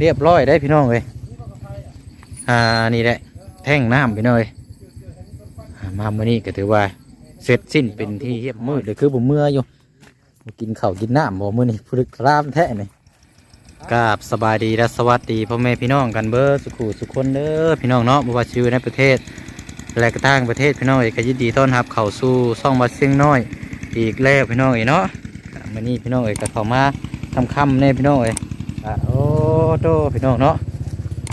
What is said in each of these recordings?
เรียบร้อยได้พี่น้องเลยอ่านี่แหละแท่งน้ำพี่น้องเลยอ่ามาเมื่อนี้ก็ถือว่าเสร็จสิ้นเป็นที่เรียบมืดเลยคือผมเมื่ออยู่กินข้าวกินน้ำบ่มื้อนี้พลึกรามแท้นี่กราบสบายดีและสวัสดีพ่อแม่พี่น้องกันเบอร์สุขุสุขคนเด้อพี่น้องเนาะบว่าชื่อในประเทศ และก็ต่างประเทศพี่น้องเอกยินดีต้อนรับเข้าสู่ซ่องบัดเสียงน้อย อีกแล้วพี่น้องเอ๋ยเนาะอ่ามื่อนี้พี่น้องเอ๋ยก็เข้ามาทำค่ำๆเนี่ยพี่น้องเอ๋ย โอ้โตพี่น้องเนาะ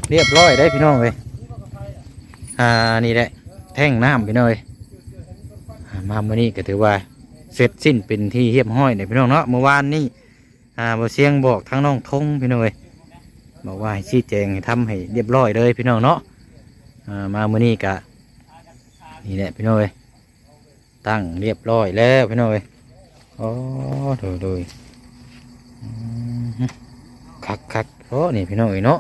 เรียบร้อยได้พี่น้องเอ๋ยอ่านี่แหละแท่งน้ำพี่น้องเอ๋ยอ่ามามื่อนี้ก็ถือว่าเสร็จสิ้นเป็นที่เรียบร้อยเนี่ยพี่น้องเนาะเมื่อวานนี้อ่าบ่เสียงบอกทั้งน้องทงพี่น้องเอ๋ยบอกว่าให้ชี้แจงให้ทำให้เรียบร้อยเลยพี่น้องเนาะอ่ามามื่อนี้ก็นี่แหละพี่น้องเอ๋ยตั้งเรียบร้อยแล้วพี่น้องเลยโอ้โดยโดยคักคัก โอ้นี่พี่น้อยเนาะ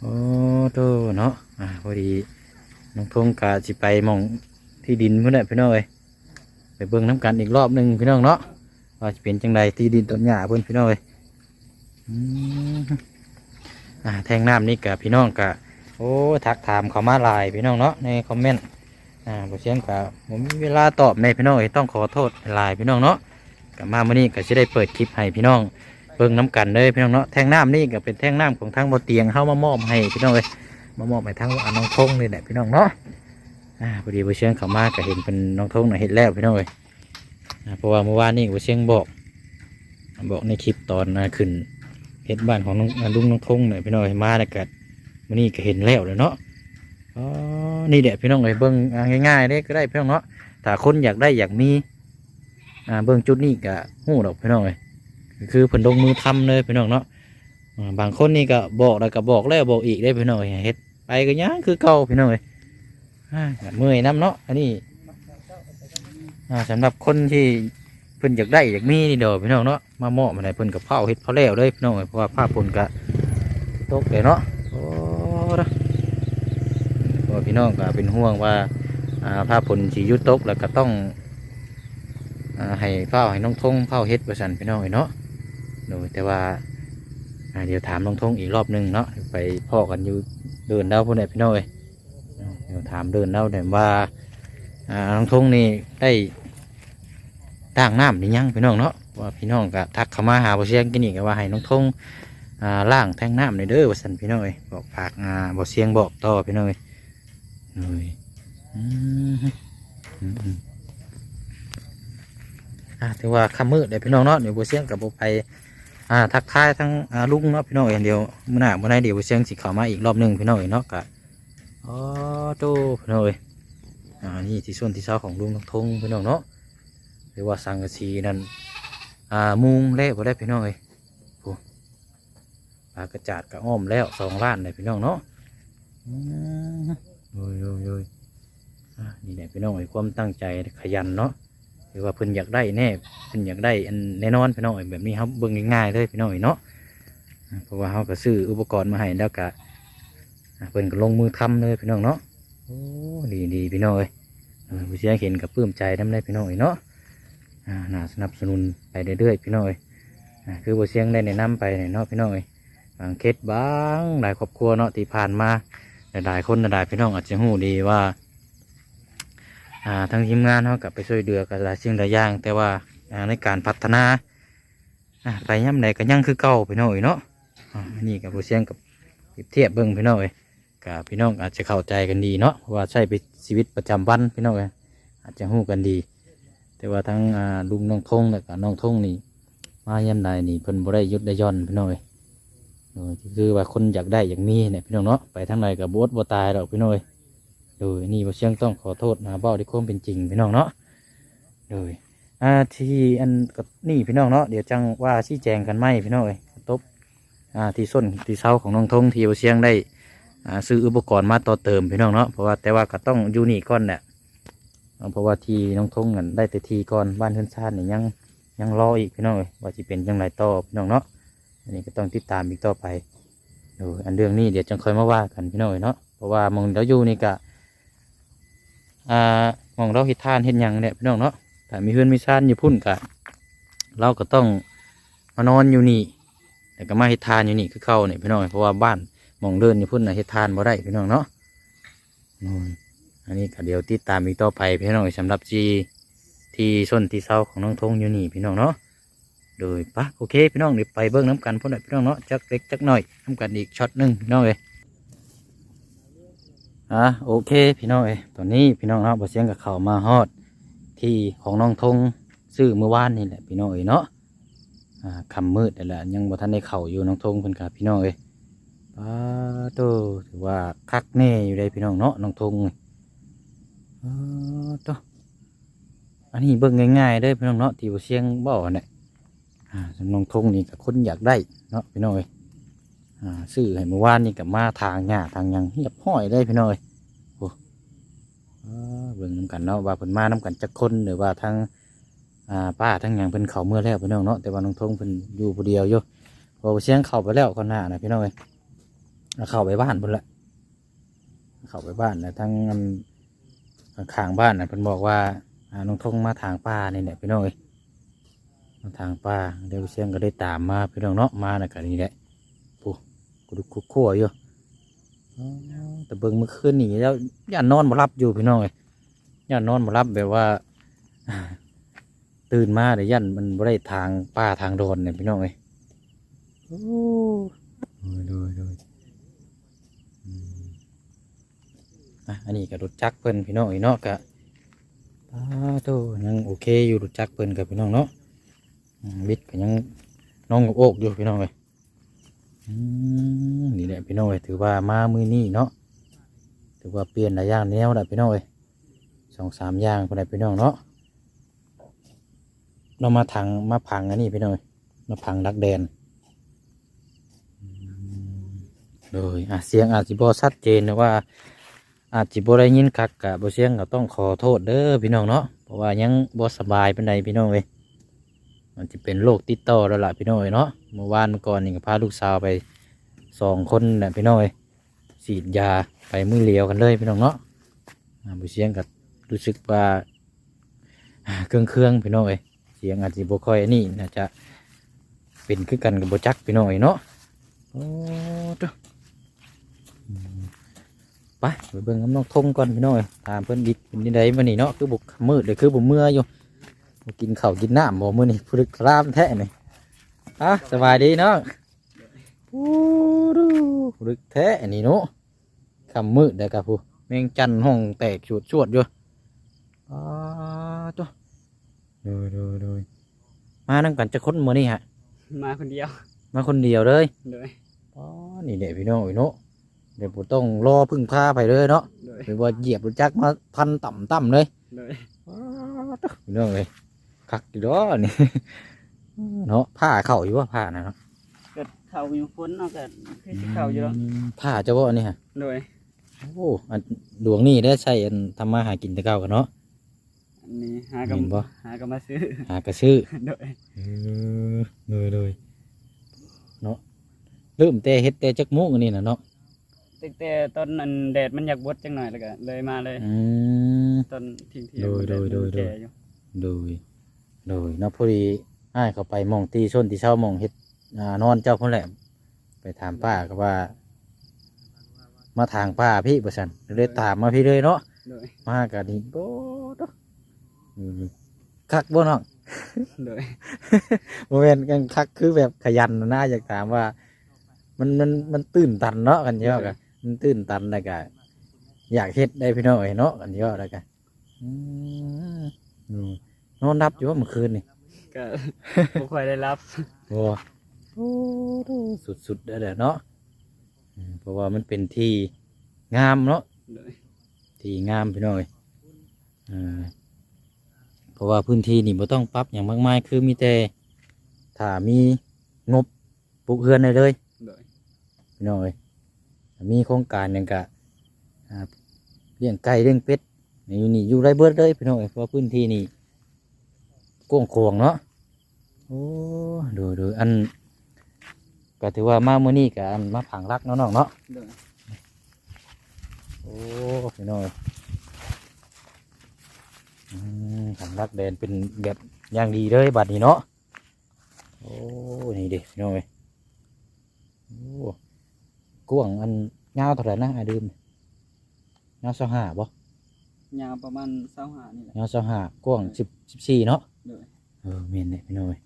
โอ้โตเนาะอ่าพอดีน้องทงกาสิไปมองที่ดินเพื่อนแหละพี่น้องเลยไปเบิ่งน้ำกันอีกรอบหนึ่งพี่น้องเนาะว่าจะเป็นจังใดที่ดินต้นหญ้าเพื่อนพี่น้อยอืมอ่าแทงน้ำนี่กับพี่น้องกับโอ้ทักถามเขามาลายพี่น้องเนาะในคอมเมนต์อ่าบ่เชียงกับผมมีเวลาตอบในพี่น้องเอ้ยต้องขอโทษลายพี่น้องเนาะ กับมาเมื่อนี้ก็จะได้เปิดคลิปให้พี่น้องเบิ่งน้ำกันเลยพี่น้องเนาะแท่งน้ำนี่ก็เป็นแท่งน้ำของทางบ่เตียงเข้ามามอบให้พี่น้องเลยมามอบให้ทางว่าน้องทงนี่แหละพี่น้องเนาะอ่าพอดีบ่เชียงเขามาก็เห็นเป็นน้องทงน่ะเห็นแล้วพี่น้องเลยเพราะว่าเมื่อวานนี้บ่เชียงบอก บอกในคลิปตอนน่ะขึ้นเฮ็ดบ้านของน้องอ่าลุงน้องทงเนี่ยพี่น้องเอ้ยมาแล้วก็มันนี่ก็เห็นแล้วเลยเนาะอ๋อนี่แหละพี่น้องเลยเบิ้งง่ายๆได้ก็ได้พี่น้องเนาะถ้าคนอยากได้อยากมี อ่าเบิ้องจุดนี้ก็หู้ดอกพี่น้องเลยคือเพิ่นลงมือทำเลยพี่น้องเนาะบางคนนี่ก็บอกแล้วก็บอกแล้วบอกอีกได้พี่น้องเฮ็ดไปก็ยังคือเก่าพี่น้องเลยเมื่อยน้ำเนาะอันนี้อ่าสำหรับคนที่เพิ่นอยากได้อยากมีนี่เด้อพี่น้องเนาะมาหมอบมาให้เพิ่นกับเผาเฮ็ดเผาแล้วเลยพี่น้องเอ้ยเพราะว่าผ้าปนก็ตกเลยเนาะโอ้ละเพราะพี่น้องก็เป็นห่วงว่าอ่าผ้าผลสียุตกแล้วก็ต้อง ให้เฝ้าให้น้องทงเฝ้าเฮ็ดประสันพี่น้องเนาะโดยแต่ว่าเดี๋ยวถามน้องทงอีกรอบหนึงเนาะไปพ่อกันอยู่เดินเด้าพวกนี้พี่น้องเอ้ยเดี๋ยวถามเดินเด้าแต่อยว่าน้องทงนี่ได้ตั้งน้ำนี่ยังพี่น้องเนาะว่าพี่น้องก็ทักเข้ามาหาบ่เสียงกินนี่ก็ว่าให้น้องทงล่างแทงน้ำในเด้อว่าสันพี่น้อยบอกฝากอ่าบอเสียงบอกต่อพี่น้อยหน่อย อ่าถือว่าคำมืดเดี๋ยวพี่น้องเนาะเดี๋ยวบัเสียงกับบัไปอ่าทักทายทั้งอ่าลุงเนาะพี่น้อยเดียวมื่อหน้ามื่อไหนเดี๋ยวบัเสียงสิเข้ามาอีกรอบหนึ่งพี่น้อยเนาะกะอ๋อโตพี่น้อยอ่านี่ที่ส่วนที่เช้าของลุงทงพี่น้องเนาะหรือว่าสังกะสีนั่นอ่ามุงเละบ่ได้พี่น้อยปลากระจาดกระอ้อมแล้วสองล้านเลยพี่น้องเนาะอืมโอ้ยโอ้ยโอ้ยอะนี่แหละพี่น้องไอ้ความตั้งใจขยันเนาะ รือว่าเพิ่นอยากได้แน่เพิ่นอยากได้อันแน่นอนพี่น้องแบบนี้ครับเบิ่งง่ายๆเลยพี่น้องเนาะเพราะว่าเขาก็ซื้ออุปกรณ์มาให้แล้วก็เพิ่นก็ลงมือทำเลยพี่น้องเนาะโอ้ดีดีพี่น้องเอ้ยผู้เชี่ยเห็นกับปลื้มใจน้ำได้พี่น้องเนาะน่าสนับสนุนไปเรื่อยๆพี่น้องเอ้ยคือผู้เชี่ยงได้แนะนำไปเนาะพี่น้องเอ้ยบางเคสบางหลายครอบครัวเนาะที่ผ่านมาหลายคนหลายพี่น้องอาจจะหูดีว่า ทางทีมงานเขากับไปช่วยเดือกันหลายสิ่งหลายอย่าง แต่ว่าในการพัฒนาไปย่ำใดก็ยังคือเก่าพี่น้อยเนาะนี่กับผู้เชี่ยงกับเทียบเบิ้งพี่น้อยกับพี่น้องอาจจะเข้าใจกันดีเนาะเพราะว่าใช้ไปชีวิตประจำวันพี่น้องเอ้ยอาจจะหู้กันดี แต่ว่าทั้งลุงน้องทงและกับน้องทงนี่มาย่ำใดนี่เพิ่นบ่ได้ยุดได้ย่อนพี่น้อยคือว่าคนอยากได้อยากมีเนี่ยพี่น้องเนาะไปทางไหนกับบวชบตายดอกพี่น้อย โดยนี่บ่เชียงต้องขอโทษนะเบ้าที่ความเป็นจริงพี่น้องเนาะโดยอ่าที่อันกับนี่พี่น้องเนาะเดี๋ยวจังว่าชี้แจงกันไหมพี่น้องเลยตบอ่าที่ส้นที่เสาของน้องทงที่บ่เชียงได้อ่าซื้ออุปกรณ์มาต่อเติมพี่น้องเนาะเพราะว่าแต่ว่าก็ต้องอยู่นี่ก่อนแหละเอาเพราะว่าที่น้องทงนั่นได้แต่ทีก่อนบ้านเฮือนชาตินี่ยังยังรออีกพี่น้องเลยว่าจะเป็นจังไรต่อพี่น้องเนาะอันนี้ก็ต้องติดตามอีกต่อไปเอออันเรื่องนี้เดี๋ยวจังค่อยมาว่ากันพี่น้อยเนาะเพราะว่ามองเราอยู่นี่กะ อ่ามองเราเฮ็ดทานเฮ็ดหยังเนี่ยพี่น้องเนาะถ้ามีเพื่อนมีชานอยู่พุ่นกะเราก็ต้องมานอนอยู่นี่แต่ก็มาเฮ็ดทานอยู่นี่คือเข้าเนี่ยพี่น้องเพราะว่าบ้านมองเดินนี่พุ่นน่ะเฮ็ดทานบ่ได้พี่น้องเนาะอืมอันนี้ก็เดี๋ยวติดตามอีกต่อไปพี่น้องสำหรับจีที่ส้นที่เศร้าของน้องทงอยู่นี่พี่น้องเนาะโดยปะโอเคพี่น้องเดี๋ยวไปเบิ้งน้ำกันพุ่นน่ะพี่น้องเนาะจักเล็กจักหน่อยน้ำกันอีกช็อตหนึ่งพี่น้องเอ้ย อะโอเคพี่น้องเอ้ตอนนี้พี่น้องเนาะบ่เสียงกับเขามาฮอด ที่ของน้องทงซื้อเมื่อวานนี่แหละพี่น้องเอ้เนาะอ่าคำมืดแต่ละยังบ่ทันได้เข่าอยู่น้องทงเพิ่นกับพี่น้องเอ้ป้าโตถือว่าคักแน่อยู่เลยพี่น้องเนาะน้องทงนี่ป้าโตอันนี้เบิ่งง่ายๆเด้อพี่น้องเนาะที่บ่เสียงบ่เนี่ยอ่าน้องทงนี่ก็คนอยากได้เนาะพี่น้องเอ้ ซื้อให้เมื่อวานนี่ก็มาทางหญ้าทางยังเรียบห้อยเลยพี่น้องเอ้เบิ่งน้ำกันเนาะว่าเพิ่นมาน้ำกันจักคนหรือว่าทั้งอ่าป้าทั้งยังเพิ่นเข้าเมื่อแล้วพี่น้องเนาะแต่ว่าน้องทงเพิ่นอยู่ผู้เดียวอยู่พอเสียงเข้าไปแล้วก่อนหน้านะพี่น้อยเข้าไปบ้านเพิ่นละเข้าไปบ้านแล้วทั้งข้างบ้านนะเพิ่นบอกว่าน้องทงมาทางป้านี่แหละพี่น้อยทางป้าเดี๋ยวเสียงก็ได้ตามมาพี่น้องเนาะมานะก็นี่แหละ กุดุกกุกขัวอยู่อ๋อแต่เบิ่งเมื่อคืนนี่แล้วย่านนอนบ่รับอยู่พี่น้องเอ้ยย่านนอนบ่รับแบบว่า ตื่นมาแต่ย่านมันบ่ได้ทางป่าทางโดนเนี่ยพี่น้องเอ้ยโอ้โดยโดยอืมอะอันนี้ก็รถจักรเพิ่นพี่น้องเอ้ยเนาะก็ป้าโตยังโอเคอยู่รถจักรเพิ่นกับพี่น้องเนาะอืมวิทย์ก็ยังน้องโอกอยู่พี่น้องเอ้ยอืม นี่แหละพี่น้องเอ้ยถือว่ามามือนี้เนาะถือว่าเปลี่ยนหลายอย่างแนวแหละพี่น้องเอ้ยสองสามอย่างคนใดพี่น้องเนาะเรามาทางมาพังอันนี้พี่น้องเอ้ยมาพังดักแดนอืมโดยอะเสียงอาจจะบ่ชัดเจนนะว่า อาจจะบ่ได้ยินคักกะบ่เสียงก็ต้องขอโทษเด้อพี่น้องเนาะเพราะว่ายังบ่สบายปานใดพี่น้องเอ้ย มันจะเป็นโรคติดต่อแล้วล่ะพี่น้อยเนาะเมื่อวานเมื่อก่อนนี่ก็พาลูกสาวไปสองคนน่ะพี่น้อยฉีดยาไปมือเลียวกันเลยพี่น้องเนาะบุเสียงกับรู้สึกว่าเครื่องเครื่องพี่น้อยเสียงอาจจะบ่ค่อยอันนี่น่าจะเป็นคือกันกับบ่จักพี่น้อยเนาะโอ้ตัวไปไปเบิ่งน้ำนองทงก่อนพี่น้อยถามเพิ่อนดิดเป็นยังไงมื้อนี้เนาะคือบุกมืดเลยคือบ่เมื่ออยู่ กินข้าวกินน้ำบ่มื้อนี้พลึกพรามแท้นี่อะสบายดีเนาะโอ้ดูลึกแท้อันนี้เนาะคำมืดได้กับผู้แมงจันห้องแตกชวดชวดอยู่อ้าตัวดูดูดูมานั่งกันจะค้นมือนี่ฮะ มาคนเดียว มาคนเดียวเลยโดยอ๋อนี่เด็กพี่น้องอีเนาะเดี๋ยวผมต้องรอพึ่งพาไปเลยเนาะโดยหรือว่าเหยียบรถจักรมาพันต่ำต่ำๆเลยโดยอ้าตัวพี่น้องเลย คักอยู่ด้อนี่ เนาะผ้าเข่าอยู่ว่าผ้านะเนาะเกิดเข่าอยู่ฝนเนาะเกิดคือสิเข่าอยู่แล้วมผ้าเจ้าว่านี่ฮะโดยโอ้อันดวงนี่ได้ใช้อันทำมาหากินแต่เก่ากันเนาะอันนี้หากเห็นบ่ำหากำมาซื้อหากระซื้อโดยเออเลยเลยเนาะเริ่มแต่เฮ็ดแต่จักมุกอันนี่นะเนาะตั้งแต่ตอนนั้นแดดมันอยากบดจังหน่อยแล้วก็เลยมาเลยอืมตอนทิ้งเที่ยโดยโดยโดยโดยแก่อยู่โดย โดยเนาะพอดีอ้ายเขาไปหมองตีส้นที่เช้าหมองเฮ็ดอ่านอนเจ้าพ่นแหละ ไปถามป้าก็ว่า มาทางป้าพี่ประสันเลยตามมาพี่เลยเนาะโดยมากะนี่โบดอืมคักบ่เนาะโดยโมเมนต์กันคักคือแบบขยันนะนะอยากถามว่า มันมันมันตื่นตันเนาะกันเยอะกันมันตื่นตันแล้วก็อยากเฮ็ดได้พี่น้อยเนาะกันเยอะแล้วกันอืมอืม นอนรับอยู่ว่าเมื่อคืนนี่ก็บ่ค่อยได้รับโอ้โอ้สุดสุดๆเด้อเนาะอืมเพราะว่ามันเป็นที่งามเนาะ โดยที่งามพี่น้อยอ่าเพราะว่าพื้นที่นี่บ่ต้องปรับอย่างมากมายคือมีแต่ถ้ามีงบปลูกเฮือนได้เลย โดยพี่น้อยมีโครงการอย่างกะอ่าเลี้ยงไก่เลี้ยงเป็ดนี่นี่อยู่ไรเบิดเลยพี่น้อยเพราะว่าพื้นที่นี่ กว้างขวางเนาะโอ้ดูดูอันก็ถือว่ามาเมื่อนี้กับอันมาผังรักเนาะน้องเนาะโดยโอ้พี่น้อยอืมผังรักแดนเป็นแบบอย่างดีเลยบัดนี้เนาะโอ้โอ้นี่เด็พี่น้องเอ้ยโอ้กวางอันยาวเท่าไหร่นะไอ้ดื่มยาวสองห้าบ่ ยาวประมาณ25นี่แหละ ยาวสองห้ากวางสิบสิบสี่เนาะโดยเออเมนเนี่ยพี่น้องเอ้ย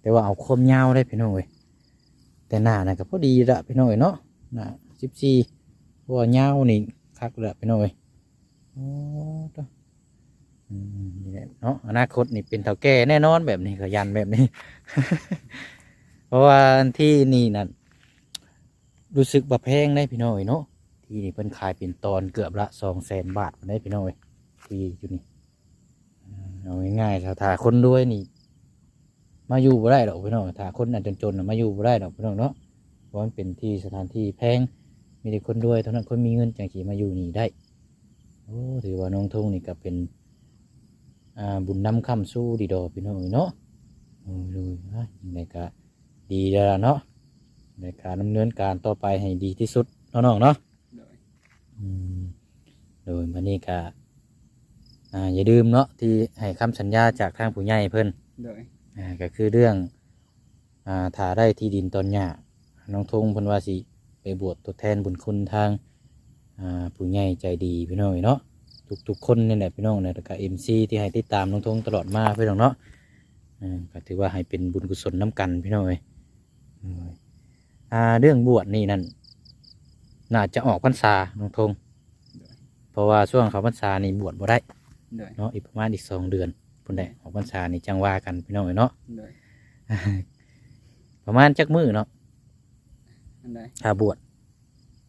แต่ว่าเอาคมยาวได้พี่น้องเอ้ยแต่หน้าน่ะก็พอดีละพี่น้องเอ้ยเนาะหน้าสิบสี่เพราะว่ายาวนี่คักละพี่น้องเอ้ยโอ้ตัวอืมนี่แหละเนาะอนาคตนี่เป็นเท่าแก่แน่นอนแบบนี้ขยันแบบนี้ เพราะว่าที่นี่นั่นรู้สึกว่าแพงได้พี่น้องเอ้ยเนาะ ที่นี่เพิ่นขายเป็นตอนเกือบละสองแสนบาทได้พี่น้องเอ้ยที่อยู่นี่เอาง่ายๆถ้าถ้าคนรวยนี่ มาอยู่บ่ได้ดอกพี่น้องถ้าคนอันจนๆมาอยู่บ่ได้ดอกพี่น้องเนาะเพราะมันเป็นที่สถานที่แพงมีแต่คนรวยเท่านั้นคนมีเงินจังสีมาอยู่นี่ได้โอ้ถือว่าน้องทุ่งนี่ก็เป็นอ่าบุญนำคำสู้ดีดอพี่น้องเนาะโอ้ยดูนะยังไงก็ดีแล้วเนาะในการดำเนินการต่อไปให้ดีที่สุดน้องเนาะ โดยอืมโดยวันนี้ก็อ่าอย่าลืมเนาะที่ให้คำสัญญาจากทางผู้ใหญ่เพิ่นโดยอ่าก็คือเรื่องอ่าถ้าได้ที่ดินตอนหญ้าน้องทงเพิ่นว่าสิไปบวชทดแทนบุญคุณทางอ่าผู้ใหญ่ใจดีพี่น้องเนาะทุกๆคนนี่แหละพี่น้องเนี่ยแล้วก็เอ็มซีที่ให้ติดตามน้องทงตลอดมาพี่น้องเนาะอ่าก็ถือว่าให้เป็นบุญกุศลน้กันพี่น้องเอ้ยอืมอ่าเรื่องบวชนี่นั่น น่าจะออกพรรษาน้องทงเพราะว่าช่วงเขาพรรษานี่บวชบ่ได้โดยเนาะอีกประมาณอีกสองเดือนพุ่นได้ออกพรรษานี่จังว่ากันพี่น้องเอ้ยเนาะ โดยประมาณจักมือเนาะอันใดถ้าบวช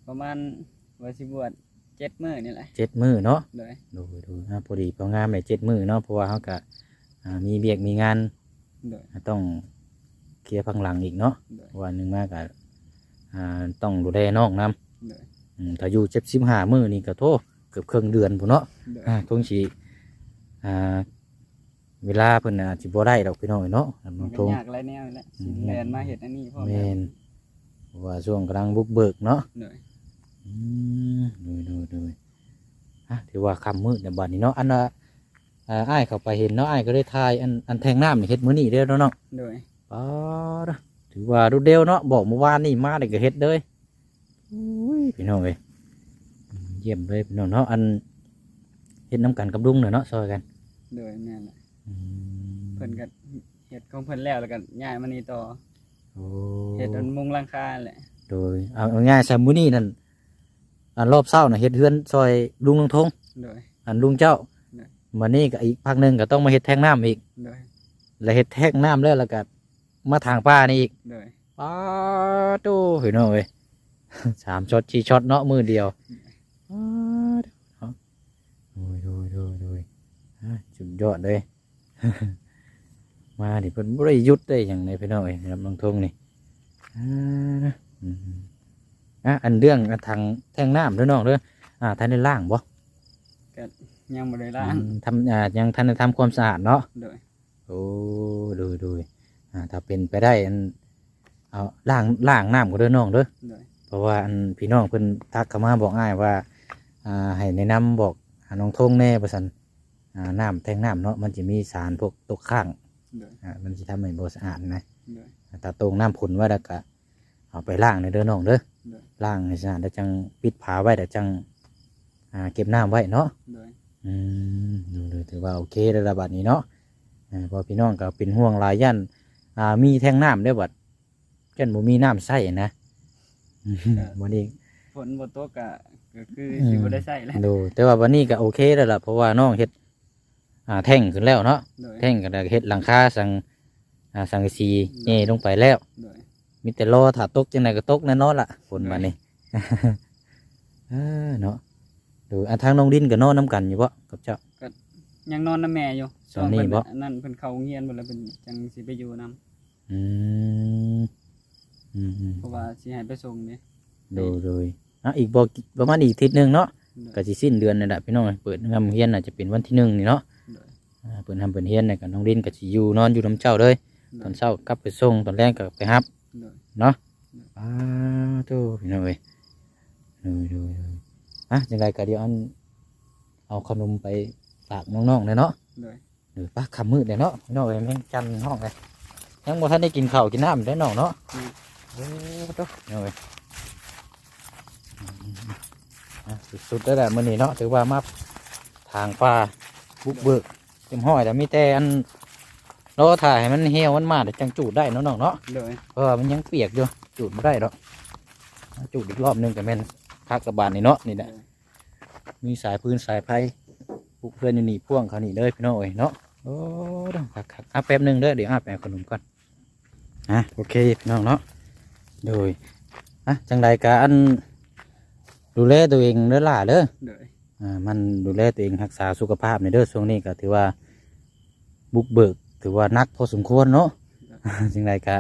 ประมาณว่าสิบวชเจ็ดมื้อนี่แหละเจ็ดมือเนาะโดยดูดูอ่าพอดีพองามเลยเจ็ดมือเนาะเพราะว่าเขากะมีเบียกมีงาน โดย ต้องเคลียร์พังหลังอีกเนาะโดยวันหนึ่งมากกะต้องดูแลน้องน โดยำอืมถ้าอยู่เจ็บสิบห้ามือนี่ก็โทษเกือบครึ่งเดือนพุ่นเนาะโดยอ่าทงสีอ่าเวลาเพิ่นอาจสิบ่ได้ดอกพี่น้องเอ้ยเนาะน้มัอนงก็ทงยากหลายแนวแหละสิแลนมาเฮ็ดอันนี้พ่อแมแม่นเพราะว่าช่วงกำลังบุกเบิกเนาะโดยอืมดูดูดูฮะถือว่าคำมืดในบ้านนี้เนาะอันน่ะอ่าอ้ายเข้าไปเห็นเนาะอ้ายก็ได้ทายอันอันแทงน้ำนี่เฮ็ดมื้อนี้เด้อเนาะเนาะโดยอ๋อเด้อถือว่ารุดเดียวเนาะบอกเมื่อวานนี่มาได้ก็เฮ็ดเลยอุ้ย พี่น้องเอ้ยอืมเยี่ยมเลยพี่น้องเนาะอันเฮ็ดน้ำกันกับลุงเนาะเนาะซอยกันโดยแม่นแหละอืมเพิ่นก็เฮ็ดของเพิ่นแล้วแล้วก็ย้ายมานี่ต่อโอ้เฮ็ดอันมุงหลังคาแหละโดยเอาเอาง่ายๆซะมื้อนี้นั่นอันรอบเช้าน่ะเฮ็ดเฮือนซอยลุงลงทงโดยอันลุงเจ้าได้วันนี้ก็อีกพักหนึ่งก็ต้องมาเฮ็ดแทงน้ำอีกโดยแล้วเฮ็ดแทงน้ำแล้วแล้วก็มาทางป้านี่อีกโดยป้าตู้เห็นเนาะเว้ย สามช็อตชีช็อตเนาะมือเดียวป๊าดเนาะโดยโดยโดยโดยอะสุดยอดเลย มาดิเพิ่นบ่ได้หยุดได้อย่างในพี่น้องเอ้ยนะครับน้องทงนี่อ่าอืมอะอันเรื่องทางแทงน้ำเด้อน้องเด้ออ่าท่านได้ล่างบ่ยังบ่ได้ล้างอืมทำอ่ายังท่านได้ทำความสะอาดเนาะโดยโอ้ดูดูอ่าถ้าเป็นไปได้อันเอาล่างล่างน้ำก็เด้อน้องเด้อโดย เพราะว่าอันพี่น้องเพิ่นทักเข้ามาบอกง่ายว่าอ่าให้แนะนำบอกหาน้องทงแน่ประสันอ่าน้ำแทงน้ำเนาะมันจะมีสารพวกตกค้างโดยอ่ามันจะทำให้บ่สะอาดนะโดยถ้าตรงน้ำผุนไว้แล้วก็เอาไปล่างในเด้อน้องเด้อโดยล่างให้สะอาดแล้วจังปิดผาไว้แล้วจังอ่าเก็บน้ำไว้เนาะโดยอืมดูดูถือว่าโอเคระดับดนี้เนาะอ่าเพอพี่น้องก็เป็นห่วงหลายยันอ่ามีแทงน้ำได้วยบัดยันบ่มีน้ำใส่นะ อืมวันนี้ฝนบ่ตกก็ก็คืออืมสิบ่ได้ใช้แล้ว ดู แต่ว่าวันนี้ก็โอเคแล้วล่ะเพราะว่าน้องเฮ็ดอ่าแท่งขึ้นแล้วเนาะโดย แท่งก็ได้เฮ็ดหลังคาสังอ่าสังกะสีเน่ลงไปแล้ว โดย มีแต่รอถ้าตกจังไดก็ตกแน่นอนล่ะฝนวันนี้เออเนาะดูอะทางน้องดินก็นอนน้ำกันอยู่บ่กับเจ้า ยังนอนนํแม่อยู่ตอนนี้บ่ เพิ่อันนั่นเพิ่นเข้าโรงเรียนบ่แล้วเพิ่นจังสิไปอยู่นํอืมอืมอืม เพราะว่าสิให้ไปส่งนี่ดูดูอะอีกบอกประมาณอีกอาทิศหนึ่งเนาะโดยก็สิสิ้นเดือนนี่แหละพี่น้องเปิดทำเฮียนอาจจะเป็นวันที่หนึ่งนี่เนาะโดยอ่าเปิดทำเปิดเฮียนเนี่ยกับน้องดินก็สิอยู่นอนอยู่น้ำเจ้าเลยโดตอยนเช้ากลับไปส่งตอนแรกก็ไปฮับโดยเนาะอ้าโตพี่น้องเอ้ยดูดูดูอะยังไงก็เดี๋ยวอันเอาขนมไปฝากน้องๆเลยเนาะโดยหรือป้าคำมืดเลยเนาะพี่น้องเอ้ยแม่งจันห้องเลยยังบ่ทันได้กินข้าวกินน้ำได้น้องเนาะอืม โอ้ตัวเอาไว้อะสุดๆแล้วแหละมื้อนี้เนาะถือว่ามาทางป่าบุกเบิกเต็มห้อยแต่มีแต่อันรอถ่ายให้มันเหี่ยวมันมาเดี๋ยวจังจูดได้เนาะน้องเนาะโดยเพราะว่ามันยังเปียกอยู่จูดไม่ได้หรอกจูดอีกรอบหนึงแต่แม่นพักกระบาลนี่เนาะนี่แหละมีสายพื้นสายไผ่ปลูกเพื่อนอยู่นี่พ่วงเขานี่เลยพี่น้องเอ้ยเนาะโอ้ดคักคักๆอะแป๊บหนึงเด้อเดี๋ยวอาแป๊บขนมก่อนอะโอเคพี่น้องเนาะ โดยอะจังใดกะอันดูแลตัวเองเด้อล่ะเด้อโดยอ่ามันดูแลตัวเองรักษาสุขภาพในเด้อช่วงนี้ก็ถือว่า บุกเบิก ถือว่านักพอสมควรเนาะ จังไรก็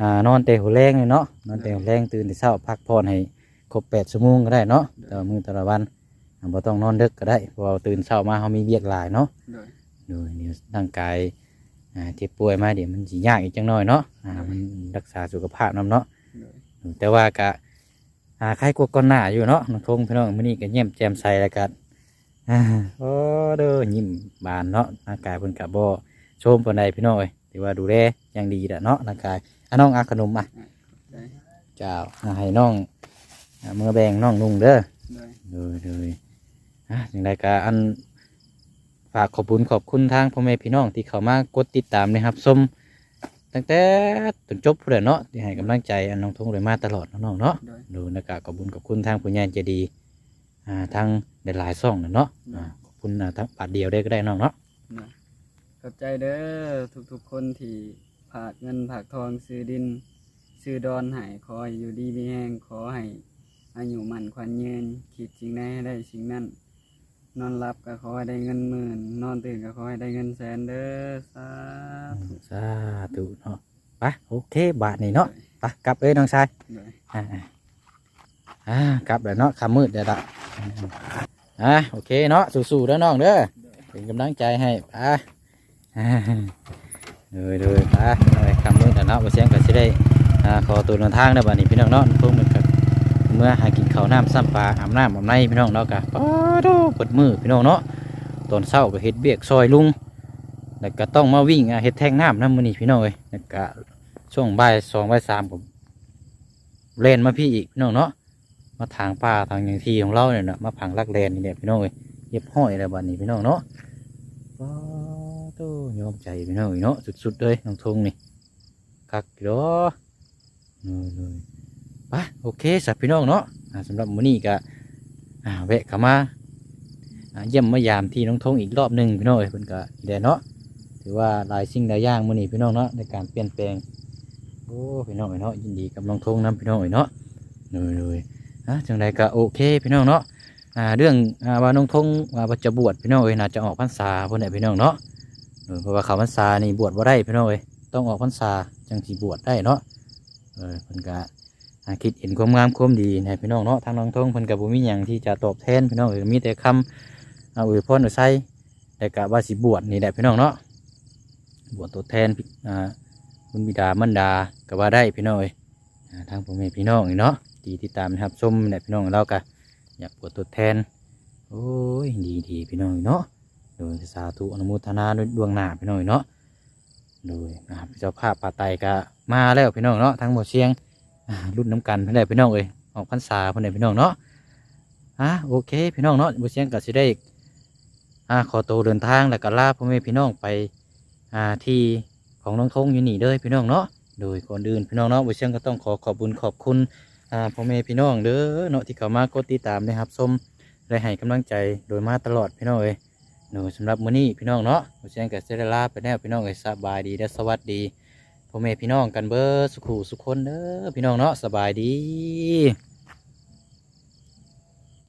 อ่านอนแต่หัวแรงเลยเนาะนอนแต่หัวแรงตื่นแต่เช้าพักผ่อนให้ครบแปดชั่วโมงก็ได้เนาะแต่ว่ามือแต่ละวันอ่าบ่ต้องนอนดึกก็ได้เพราะว่าตื่นเช้ามาเขามีเวียกหลายเนาะโดยโดยเดี๋ยวร่างกายอ่า เจ็บป่วยมาเดี๋ยวมันสิยากอีกจังหน่อยเนาะอ่ามันรักษาสุขภาพนํเนาะโดยแต่ว่ากะอ่าใครกลัวก่อนหน้าอยู่เนาะน้องทงพี่น้องมื้อนี้ก็เยี่ยมแจ่มใสแล้วกันอ่าโอ้เด้อยิ้มบานเนาะร่างกายเพิ่นกะบ่โชมปานใดพี่น้องเอ้ยถือว่าดูแลอย่างดีแหละเนาะร่างกายอะน้องอาขนมอะโดยเจ้าอ่าให้น้องอ่ามือแบ่งน้องนุ่งเด้อโดยเด้อเด้ออะจังไดก็อัน ฝากขอบคุณขอบคุณทางพ่อแม่พี่น้องที่เข้ามากดติดตามนะครับชมตั้งแต่จนจบเลยเนาะที่ให้กำลังใจอันน้องทงเลยมาตลอดเนาะน้องเนาะโดยดูนะกะขอบคุณขอบคุณทางผู้ใหญ่ใจดีอ่าทางหลายๆซ่องน่ะเนาะอ่าขอบคุณอ่าทั้งบาทเดียวได้ก็ได้น้องเนาะขอบใจเด้อทุกๆคนที่ผากเงินผากทองซื้อดิน ซื้อดอนให้ขอให้อยู่ดีมีแห้งขอให้อายุมั่นขวัญยืนคิดสิ่งใดให้ได้สิ่งนั้น นอนหลับก็ขอให้ได้เงินหมื่น นอนตื่นก็ขอให้ได้เงินแสนเด้อสาธุสาธุเนาะไปโอเค บาทนี่เนาะไปกลับเลยน้องชายโดย อ่าอ่าอ่ากลับแล้วเนาะคำมืดเดี๋ยวละอ่าโอเคเนาะสู้ๆแล้วน้องเด้อเป็นกำลังใจให้ไปอ่าเลยเลยไปเลยคำมืดแล้วเนาะบ่เสียงก็สิได้อ่าขอตัวเดินทางได้อบัดนี้พี่น้องเนาะพวกมันก็ เมื่อหากินข้าวน้ำซ้ำปลาอาบน้ำอาบในพี่น้องเนาะกะป้าโดเปิดมือพี่น้องเนาะตอนเช้าก็เฮ็ดเบียกซอยลุงแล้วก็ต้องมาวิ่งเฮ็ดแท่งน้ำน้ำมื้อนี้พี่น้องเอ้ยแล้วก็ช่วงบ่ายสองบ่ายสามผมเลนมาพี่อีกพี่น้องเนาะมาทางป่าทางอย่างที่ของเราเนี่ยนะมาผังลักแลนนี่แหละพี่น้องเอ้ยเย็บห้อยอะไรบ้านนี้พี่น้องเนาะว้าวโตยอมใจพี่น้องเอ้ยเนาะสุดๆเลยน้องทงนี่คักเด้อเลยเลย ไปโอเคสับพี่น้องเนาะอ่าสำหรับมื้อนี้ก็แวะเข้ามาเยี่ยมมายามที่น้องทงอีกรอบหนึ่งพี่น้องเอ้ยเพิ่นก็อีแดเนาะถือว่าหลายสิ่งหลายอย่างมื้อนี้พี่น้องเนาะในการเปลี่ยนแปลงโอ้พี่น้องไอ้เนาะยินดีกับน้องทงน้ำพี่น้องไอ้เนาะเลยเลยอะจังใดก็โอเคพี่น้องเนาะอ่าเรื่องอ่าว่าน้องทงว่าจะบวชพี่น้องเอ้ยน่าจะออกพรรษาพิ่นน่ะพี่น้องเนาะเพราะว่าเขาพรรษานี่บวชบ่ได้พี่น้องเอ้ยต้องออกพรรษาจังสิบวชได้เนาะเออเพิ่นก็อ่า คิดเห็นความงามความดีในพี่น้องเนาะทางน้องทงเพิ่นก็บ่มีหยังที่จะตอบแทนพี่น้องเอ้ยมีแต่คำเอาอวยพรอวยไสแต่ก็ว่าสิบวชนี่แหละพี่น้องเนาะบวชตัวแทนอ่าคุณบิดามารดาก็ว่าได้พี่น้องเอ้ยอ่าทางพ่อแม่พี่น้องเนาะที่ติดตามนะครับชมเนี่ยพี่น้องเราก็อยากปวดตัวแทนโอ้ยดีดีพี่น้องเนาะโดยสาธุอนุโมทนาด้วยดวงหนาพี่น้องเนาะโดยนะครับเจ้าภาพป่าไตก็มาแล้วพี่น้องเนาะทั้งหมดเชียง รุ่นน้ำกันเพื่อนใดพี่น้องเอ้ยออกพรรษาเพื่อนใดพี่น้องเนาะอะโอเค พี่น้องเนาะหมดเชียงก็สิได้อ่าขอตัวเดินทางแล้วก็ลาพ่อแม่พี่น้องไปอ่าที่ของน้องทงอยู่นี่เด้อพี่น้องเนาะโดยก่อนอื่นพี่น้องเนาะบุเชียงก็ต้องขอขอบคุญขอบคุณอ่าพ่อแม่พี่น้องเด้อเนาะที่เข้ามากดติดตามนะครับชมและให้กำลังใจโดยมาตลอดพี่น้องเอ้ยโดยสำหรับมื้อนี้พี่น้องเนาะบุเชียงก็จะได้ลาไปแล้วพี่น้องเอ้ยสบายดีและสวัสดี พ่อแม่พี่น้องกันเบอร์สุขุสุขคนเด้อพี่น้องเนาะสบายดี